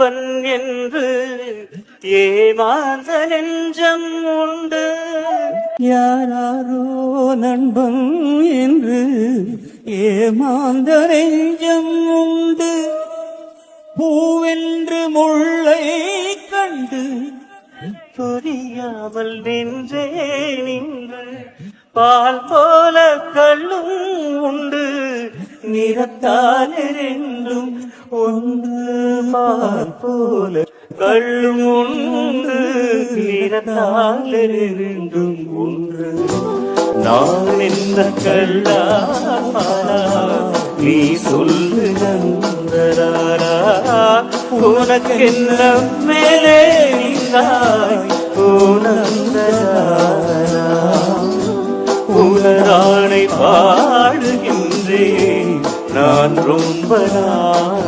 என்று ஏமாந்த நெஞ்சம் உண்டு. யாராரோ நண்பன் என்று ஏமாந்த நெஞ்சம் உண்டு. பூவென்று முள்ளை கண்டு புரியாமல் நின்றே நின்று பால் போல கள்ளும் உண்டு. நிறத்தால் ரெண்டும் ஒன்று போல கள்ளும் உண்டு நிறத்தால் ரெண்டும் ஒன்று. நான் என்ன கள்ளா? நீ சொல்லு நந்தராரா உனக்கு என்ன மேலே நீங்காய் நந்தராரா உனரானை நான் ரொம்ப நான்